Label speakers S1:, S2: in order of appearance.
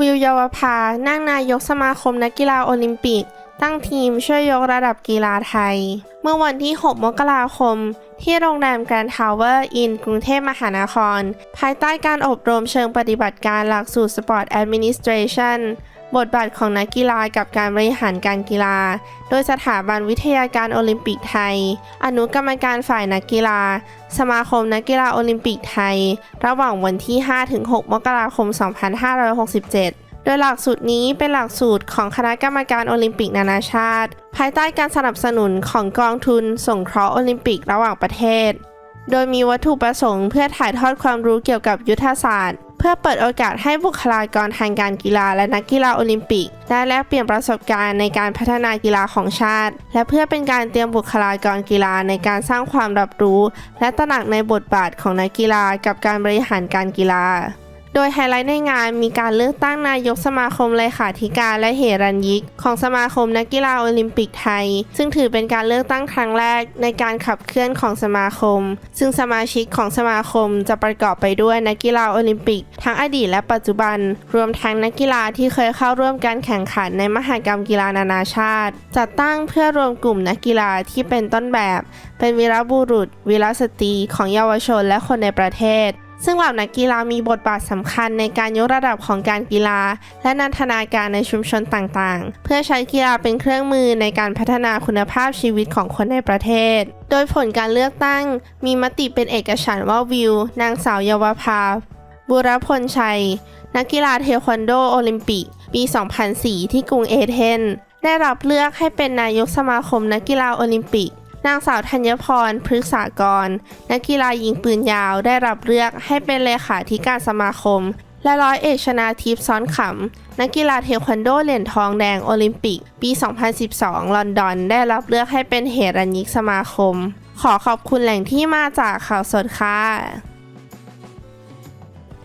S1: วิวเยาวภานั่งนายกสมาคมนักกีฬาโอลิมปิก ตั้งทีมช่วยยกระดับกีฬาไทย เมื่อวันที่ 6 มกราคม ที่โรงแรมแกรนด์ทาวเวอร์อินกรุงเทพมหานคร ภายใต้การอบรมเชิงปฏิบัติการหลักสูตร Sport Administration บทบาทของนักกีฬากับการบริหารการกีฬา โดยสถาบันวิทยาการโอลิมปิกไทย อนุกรรมการฝ่ายนักกีฬา สมาคมนักกีฬาโอลิมปิกไทย ระหว่างวันที่ 5-6 มกราคม 2567 โดยหลักสูตรนี้เป็นหลักสูตรของคณะกรรมการโอลิมปิกนานาชาติ ภายใต้การสนับสนุนของกองทุนสงเคราะห์โอลิมปิกระหว่างประเทศ โดยมีวัตถุประสงค์เพื่อถ่ายทอดความรู้เกี่ยวกับยุทธศาสตร์ เพื่อเปิดโอกาสให้บุคลากรทางการกีฬาและนักกีฬาโอลิมปิก ได้แลกเปลี่ยนประสบการณ์ในการพัฒนากีฬาของชาติ และเพื่อเป็นการเตรียมบุคลากรกีฬาในการสร้างความรับรู้ และตระหนักในบทบาทของนักกีฬากับการบริหารการกีฬา โดยไฮไลท์ในงานมีการเลือกตั้งนายกสมาคมเลขาธิการและเหรัญยิก ของสมาคมนักกีฬาโอลิมปิกไทย ซึ่งถือเป็นการเลือกตั้งครั้งแรกในการขับเคลื่อนของสมาคม ซึ่งสมาชิกของสมาคมจะประกอบไปด้วยนักกีฬาโอลิมปิก ทั้งอดีตและปัจจุบัน รวมทั้งนักกีฬาที่เคยเข้าร่วมการแข่งขันในมหกรรมกีฬานานาชาติ จัดตั้งเพื่อรวมกลุ่มนักกีฬาที่เป็นต้นแบบ เป็นวีรบุรุษ วีรสตรีของเยาวชนและคนในประเทศ ซึ่งเหล่านักกีฬามีบทบาทสำคัญในการยกระดับของการกีฬา และนันทนาการในชุมชนต่างๆ เพื่อใช้กีฬาเป็นเครื่องมือในการพัฒนาคุณภาพชีวิตของคนในประเทศ โดยผลการเลือกตั้ง มีมติเป็นเอกฉันท์ว่าวิว นางสาวเยาวภาบุรพลชัย นักกีฬาเทควันโดโอลิมปิก ปี 2004 ที่กรุงเอเธนส์ได้รับเลือกให้เป็นนายกสมาคมนักกีฬาโอลิมปิก นางสาวธัญพร พฤกษากร นักกีฬายิงปืนยาวได้รับเลือกให้เป็นเลขาธิการสมาคม และร้อยเอกชนาทิพย์ซ้อนขำ นักกีฬาเทควันโดเหรียญทองแดงโอลิมปิก ปี 2012 ลอนดอน ได้รับเลือกให้เป็นเหรัญยิกสมาคม ขอขอบคุณแหล่งที่มาจากข่าวสดค่ะ